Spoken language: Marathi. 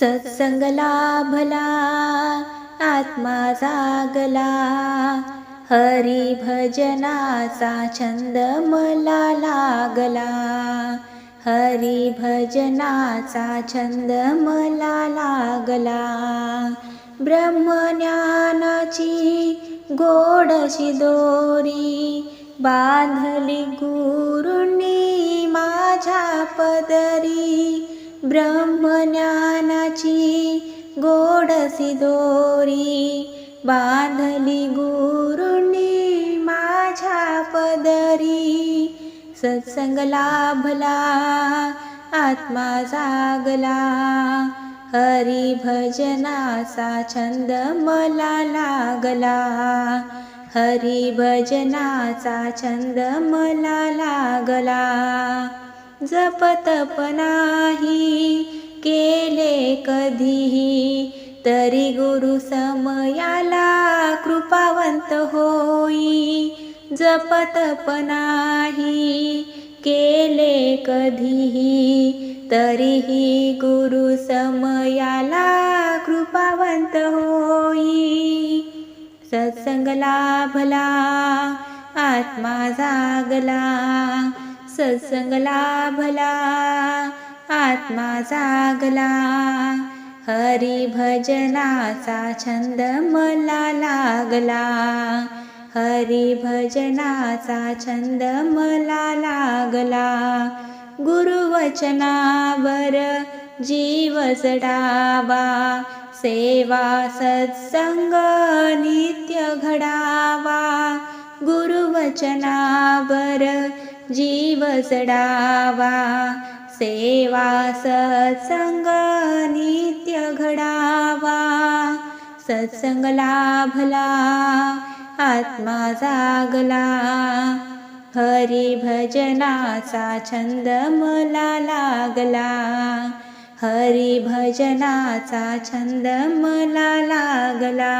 सत्संग लाभला आत्मा जागला हरी भजनाचा छंद मला लागला. हरी भजनाचा छंद मला लागला. ब्रह्मज्ञानाची गोडशी दोरी बांधली गुरुनी माझ्या पदरी. ब्रह्मज्ञानाची गोडसी दोरी बांधली गुरुंनी माझ्या पदरी. सत्संग लाभला आत्मा जागला हरी भजनाचा छंद मला लागला. हरी भजनाचा छंद मला लागला. जपतप नाही केले कधीही. तरी गुरु समयाला कृपावंत होई. जपतप नाही केले कधीही. तरीही गुरु समयाला कृपावंत होई. सत्संग लाभला आत्मा जागला. सत्संग लाभला आत्मा जागला. हरी भजनाचा छंद मला लागला. हरी भजनाचा छंद मला लागला. गुरुवचनावर जीव जडावा सेवा सत्संग नित्य घडावा. गुरुवचनावर जीव सडावा सेवा सत्संग नित्य घडावा सत्संग लाभला आत्मा जागला हरी भजनाचा छंद मला लागला हरी भजनाचा छंद मला लागला.